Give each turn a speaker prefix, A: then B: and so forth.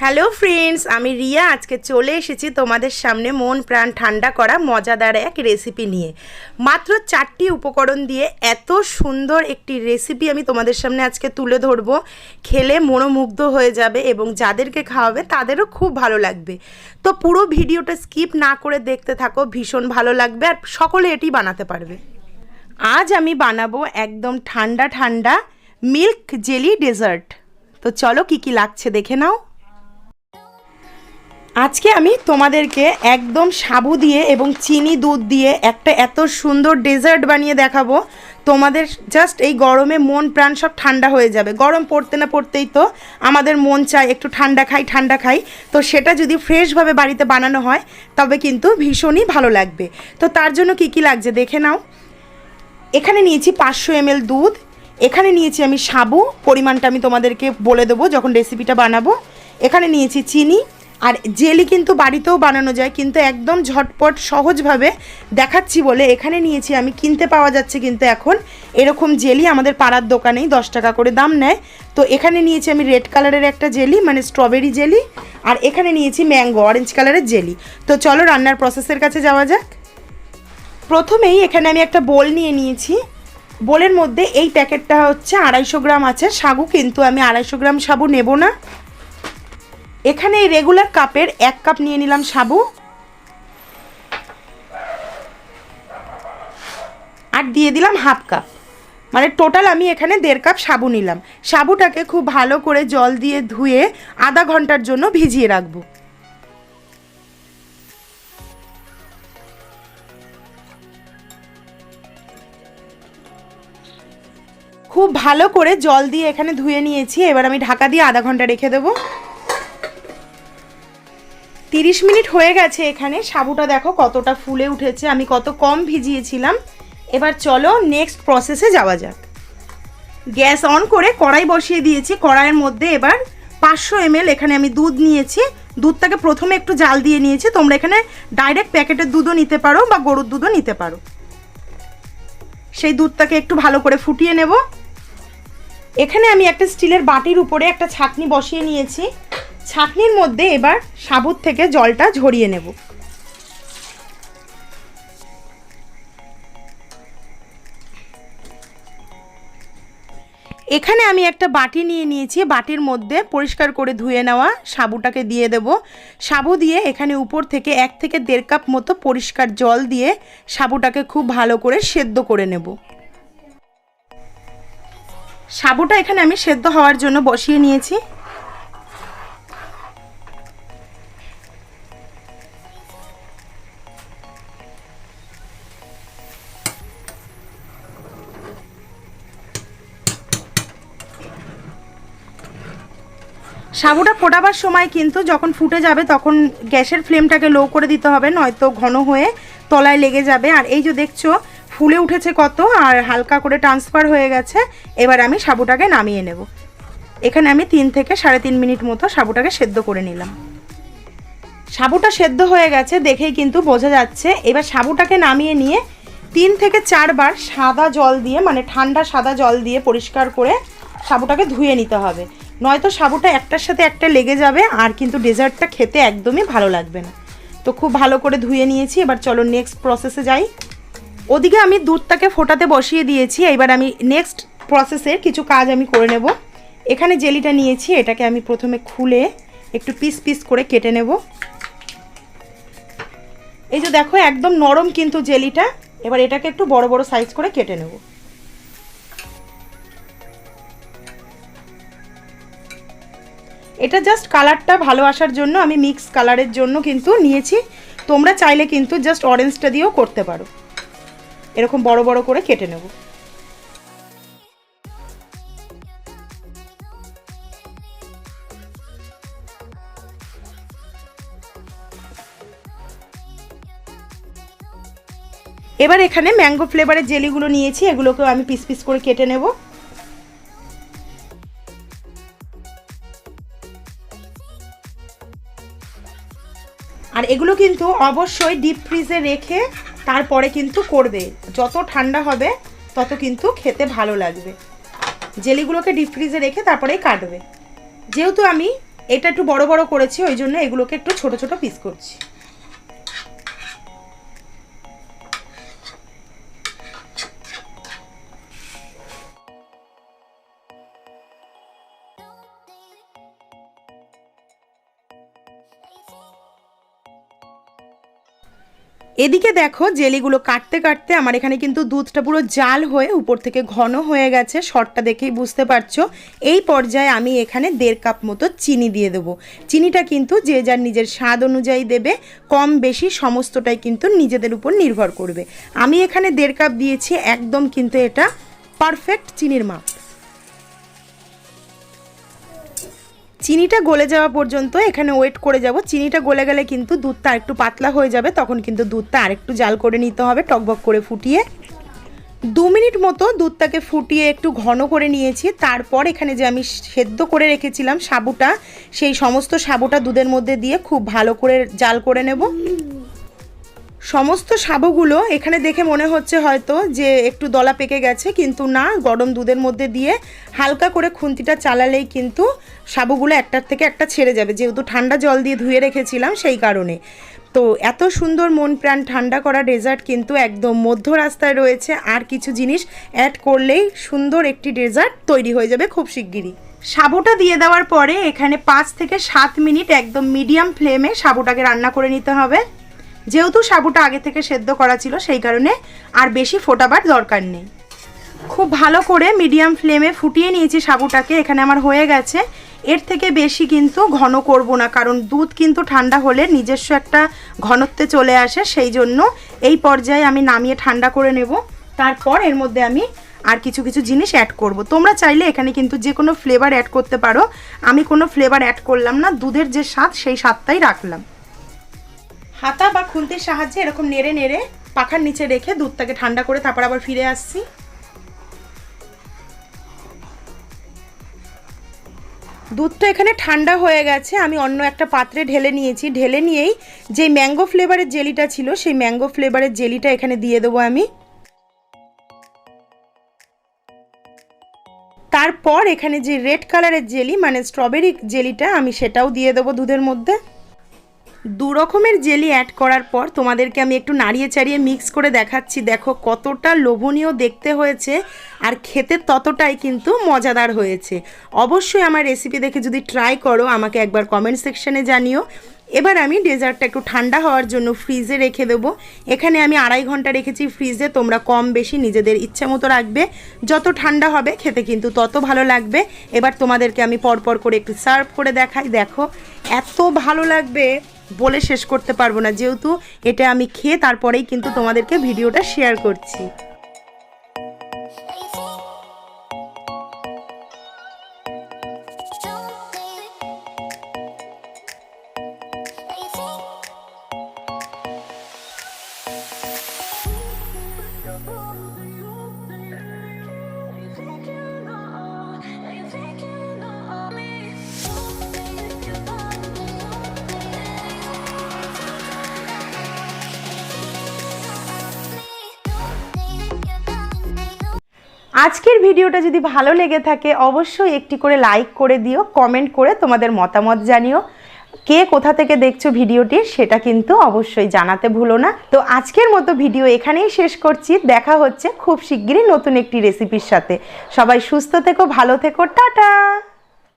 A: Hello friends আমি রিয়া। আজকে চলে এসেছি তোমাদের সামনে মন প্রাণ ঠান্ডা করা মজাদার এক রেসিপি নিয়ে। মাত্র চারটি উপকরণ দিয়ে এত সুন্দর একটি রেসিপি আমি তোমাদের সামনে আজকে তুলে ধরবো। খেলে মনোমুগ্ধ হয়ে যাবে এবং যাদেরকে খাওয়াবে তাদেরও খুব ভালো লাগবে। তো পুরো ভিডিওটা স্কিপ না করে দেখতে থাকো, ভীষণ ভালো লাগবে আর সকলে এটি বানাতে পারবে। আজ আমি বানাবো একদম ঠান্ডা ঠান্ডা মিল্ক জেলি ডেজার্ট তো চলো কি কি লাগছে দেখে নাও। আজকে আমি তোমাদেরকে একদম সাবু দিয়ে এবং চিনি দুধ দিয়ে একটা এত সুন্দর ডেজার্ট বানিয়ে দেখাবো। তোমাদের জাস্ট এই গরমে মন প্রাণ সব ঠান্ডা হয়ে যাবে। গরম পড়তে না পড়তেই তো আমাদের মন চায় একটু ঠান্ডা খাই ঠান্ডা খাই। তো সেটা যদি ফ্রেশভাবে বাড়িতে বানানো হয়, তবে কিন্তু ভীষণই ভালো লাগবে। তো তার জন্য কি কি লাগছে দেখে নাও। এখানে নিয়েছি পাঁচশো এমএল দুধ। এখানে নিয়েছি আমি সাবু। পরিমাণটা আমি তোমাদেরকে বলে দেবো যখন রেসিপিটা বানাবো। এখানে নিয়েছি চিনি। আর জেলি কিন্তু বাড়িতেও বানানো যায়, কিন্তু একদম ঝটপট সহজভাবে দেখাচ্ছি বলে এখানে নিয়েছি, আমি কিনতে পাওয়া যাচ্ছে কিন্তু এখন। এরকম জেলি আমাদের পাড়ার দোকানেই দশ টাকা করে দাম নেয়। তো এখানে নিয়েছি আমি রেড কালারের একটা জেলি মানে স্ট্রবেরি জেলি, আর এখানে নিয়েছি ম্যাঙ্গো, অরেঞ্জ কালারের জেলি। তো চলো রান্নার প্রসেসের কাছে যাওয়া যাক। প্রথমেই এখানে আমি একটা বোল নিয়ে নিয়েছি। বোলের মধ্যে এই প্যাকেটটা হচ্ছে আড়াইশো গ্রাম আছে, সাগু কিন্তু আমি আড়াইশো গ্রাম সাবু নেব না। এখানে এই রেগুলার কাপের এক কাপ নিয়ে নিলাম সাবু। আর দিয়ে দিলাম হাফ কাপ। মানে টোটাল আমি এখানে দেড় কাপ সাবু নিলাম। সাবুটাকে খুব ভালো করে জল দিয়ে ধুয়ে আধা ঘণ্টার জন্য ভিজিয়ে রাখব। খুব ভালো করে জল দিয়ে এখানে ধুয়ে নিয়েছি। এবার আমি ঢাকা দিয়ে আধা ঘণ্টা রেখে দেবো। তিরিশ মিনিট হয়ে গেছে এখানে। সাবুটা দেখো কতটা ফুলে উঠেছে, আমি কত কম ভিজিয়েছিলাম। এবার চলো নেক্সট প্রসেসে যাওয়া যাক। গ্যাস অন করে কড়াই বসিয়ে দিয়েছি। কড়াইয়ের মধ্যে এবার পাঁচশো এমএল এখানে আমি দুধ নিয়েছি। দুধটাকে প্রথমে একটু জাল দিয়ে নিয়েছি। তোমরা এখানে ডাইরেক্ট প্যাকেটের দুধও নিতে পারো বা গরুর দুধও নিতে পারো। সেই দুধটাকে একটু ভালো করে ফুটিয়ে নেব। এখানে আমি একটা স্টিলের বাটির উপরে একটা ছাকনি বসিয়ে নিয়েছি। ছাকনির মধ্যে এবার সাবুত থেকে জলটা ঝরিয়ে নেব। এখানে আমি একটা বাটি নিয়ে নিয়েছি, বাটির মধ্যে পরিষ্কার করে ধুয়ে নেওয়া সাবুটাকে দিয়ে দেব। সাবু দিয়ে এখানে উপর থেকে এক থেকে দেড় কাপ মতো পরিষ্কার জল দিয়ে সাবুটাকে খুব ভালো করে সেদ্ধ করে নেব। সাবুটা এখানে আমি সেদ্ধ হওয়ার জন্য বসিয়ে নিয়েছি। সাবুটা ফোটাবার সময় কিন্তু যখন ফুটে যাবে তখন গ্যাসের ফ্লেমটাকে লো করে দিতে হবে, নয়তো ঘন হয়ে তলায় লেগে যাবে। আর এই যে দেখছ, ফুলে উঠেছে কত আর হালকা করে ট্রান্সফার হয়ে গেছে। এবার আমি সাবুটাকে নামিয়ে নেব। এখানে আমি তিন থেকে সাড়ে তিন মিনিট মতো সাবুটাকে সেদ্ধ করে নিলাম। সাবুটা সেদ্ধ হয়ে গেছে দেখেই কিন্তু বোঝা যাচ্ছে। এবার সাবুটাকে নামিয়ে নিয়ে তিন থেকে চারবার সাদা জল দিয়ে মানে ঠান্ডা সাদা জল দিয়ে পরিষ্কার করে সাবুটাকে ধুয়ে নিতে হবে। নয়তো সাবুটা একটার সাথে একটা লেগে যাবে, আর কিন্তু ডেজার্টটা খেতে একদমই ভালো লাগবে না। তো খুব ভালো করে ধুয়ে নিয়েছি, এবার চলো নেক্সট প্রসেসে যাই। ওদিকে আমি দুধটাকে ফোটাতে বসিয়ে দিয়েছি, এবার আমি নেক্সট প্রসেসের কিছু কাজ আমি করে নেব। এখানে জেলিটা নিয়েছি, এটাকে আমি প্রথমে খুলে একটু পিস পিস করে কেটে নেব। এই যে দেখো, একদম নরম কিন্তু জেলিটা, এবার এটাকে একটু বড় বড় সাইজ করে কেটে নেব। এটা জাস্ট কালারটা ভালো আসার জন্য আমি মিক্স কালারের জন্য কিন্তু নিয়েছি। তোমরা চাইলে কিন্তু জাস্ট অরেঞ্জটা দিয়েও করতে পারো। এরকম বড় বড় করে কেটে নেব। এবার এখানে ম্যাঙ্গো ফ্লেভারের জেলিগুলো নিয়েছি, এগুলোকেও আমি পিস পিস করে কেটে নেব। আর এগুলো কিন্তু অবশ্যই ডিপ ফ্রিজে রেখে তারপরে কিন্তু করবে। যত ঠান্ডা হবে, তত কিন্তু খেতে ভালো লাগবে। জেলিগুলোকে ডিপ ফ্রিজে রেখে তারপরেই কাটবে। যেহেতু আমি এটা একটু বড় বড় করেছি, ওই জন্য এগুলোকে একটু ছোট ছোট পিস করছি। এদিকে দেখো, জেলিগুলো কাটতে কাটতে আমার এখানে কিন্তু দুধটা পুরো জাল হয়ে উপর থেকে ঘন হয়ে গেছে শর্টটা দেখেই বুঝতে পারছ। এই পর্যায়ে আমি এখানে দেড় কাপ মতো চিনি দিয়ে দেবো। চিনিটা কিন্তু যে যার নিজের স্বাদ অনুযায়ী দেবে, কম বেশি সমস্তটাই কিন্তু নিজেদের উপর নির্ভর করবে। আমি এখানে দেড় কাপ দিয়েছি, একদম কিন্তু এটা পারফেক্ট চিনির মাপ। চিনিটা গলে যাওয়া পর্যন্ত এখানে ওয়েট করে যাব। চিনিটা গলে গেলে কিন্তু দুধটা আর একটু পাতলা হয়ে যাবে, তখন কিন্তু দুধটা আরেকটু জাল করে নিতে হবে, টকবক করে ফুটিয়ে। দু মিনিট মতো দুধটাকে ফুটিয়ে একটু ঘন করে নিয়েছি, তারপর এখানে যে আমি সেদ্ধ করে রেখেছিলাম সাবুটা, সেই সমস্ত সাবুটা দুধের মধ্যে দিয়ে খুব ভালো করে জাল করে নেব। সমস্ত সাবুগুলো এখানে দেখে মনে হচ্ছে হয়তো যে একটু দলা পেকে গেছে, কিন্তু না, গরম দুধের মধ্যে দিয়ে হালকা করে খুন্তিটা চালালেই কিন্তু সাবুগুলো একটার থেকে একটা ছেড়ে যাবে। যেহেতু ঠান্ডা জল দিয়ে ধুয়ে রেখেছিলাম সেই কারণে। তো এত সুন্দর মন প্রাণ ঠান্ডা করা ডেজার্ট কিন্তু একদম মধ্য রাস্তায় রয়েছে। আর কিছু জিনিস অ্যাড করলেই সুন্দর একটি ডেজার্ট তৈরি হয়ে যাবে খুব শিগগিরই। সাবুটা দিয়ে দেওয়ার পরে এখানে পাঁচ থেকে সাত মিনিট একদম মিডিয়াম ফ্লেমে সাবুটাকে রান্না করে নিতে হবে। যেহেতু সাবুটা আগে থেকে সেদ্ধ করা ছিল, সেই কারণে আর বেশি ফোটাবার দরকার নেই। খুব ভালো করে মিডিয়াম ফ্লেমে ফুটিয়ে নিয়েছি সাবুটাকে, এখানে আমার হয়ে গেছে। এর থেকে বেশি কিন্তু ঘন করব না, কারণ দুধ কিন্তু ঠান্ডা হলে নিজস্ব একটা ঘনত্বে চলে আসে, সেই জন্য এই পর্যায়ে আমি নামিয়ে ঠান্ডা করে নেব। তারপর এর মধ্যে আমি আর কিছু কিছু জিনিস অ্যাড করব। তোমরা চাইলে এখানে কিন্তু যে কোনো ফ্লেভার অ্যাড করতে পারো। আমি কোনো ফ্লেভার অ্যাড করলাম না, দুধের যে স্বাদ সেই স্বাদটাই রাখলাম। হাতা বা খুন্তির সাহায্যে এরকম নেড়ে নেড়ে পাখার নিচে রেখে দুধটাকে ঠান্ডা করে তারপর আবার ফিরে আসছি। দুধটা এখানে ঠান্ডা হয়ে গেছে, আমি অন্য একটা পাত্রে ঢেলে নিয়েছি। ঢেলে নিয়েই যে ম্যাঙ্গো ফ্লেভারের জেলিটা ছিল, সেই ম্যাঙ্গো ফ্লেভারের জেলিটা এখানে দিয়ে দেবো আমি। তারপর এখানে যে রেড কালারের জেলি মানে স্ট্রবেরি জেলিটা, আমি সেটাও দিয়ে দেবো দুধের মধ্যে। দু রকমের জেলি অ্যাড করার পর তোমাদেরকে আমি একটু নাড়িয়ে চাড়িয়ে মিক্স করে দেখাচ্ছি। দেখো কতটা লোভনীয় দেখতে হয়েছে আর খেতে ততটাই কিন্তু মজাদার হয়েছে। অবশ্যই আমার রেসিপি দেখে যদি ট্রাই করো, আমাকে একবার কমেন্ট সেকশনে জানিও। এবার আমি ডেজার্টটা একটু ঠান্ডা হওয়ার জন্য ফ্রিজে রেখে দেবো। এখানে আমি আড়াই ঘণ্টা রেখেছি ফ্রিজে তোমরা কম বেশি নিজেদের ইচ্ছে মতো রাখবে। যত ঠান্ডা হবে খেতে কিন্তু তত ভালো লাগবে। এবার তোমাদেরকে আমি পরপর করে একটু সার্ভ করে দেখাই। দেখো, এত ভালো লাগবে। বলে শেষ করতে পারব না। যেহেতু এটা আমি খেয়ে তারপরেই কিন্তু তোমাদেরকে ভিডিওটা শেয়ার করছি। আজকের ভিডিওটা যদি ভালো লেগে থাকে, অবশ্যই একটি করে লাইক করে দিও কমেন্ট করে তোমাদের মতামত জানিও। কে কোথা থেকে দেখছ ভিডিওটি সেটা কিন্তু অবশ্যই জানাতে ভুলো না। তো আজকের মতো ভিডিও এখানেই শেষ করছি। দেখা হচ্ছে খুব শিগগিরই নতুন একটি রেসিপির সাথে। সবাই সুস্থ থেকো, ভালো থেকো, টাটা!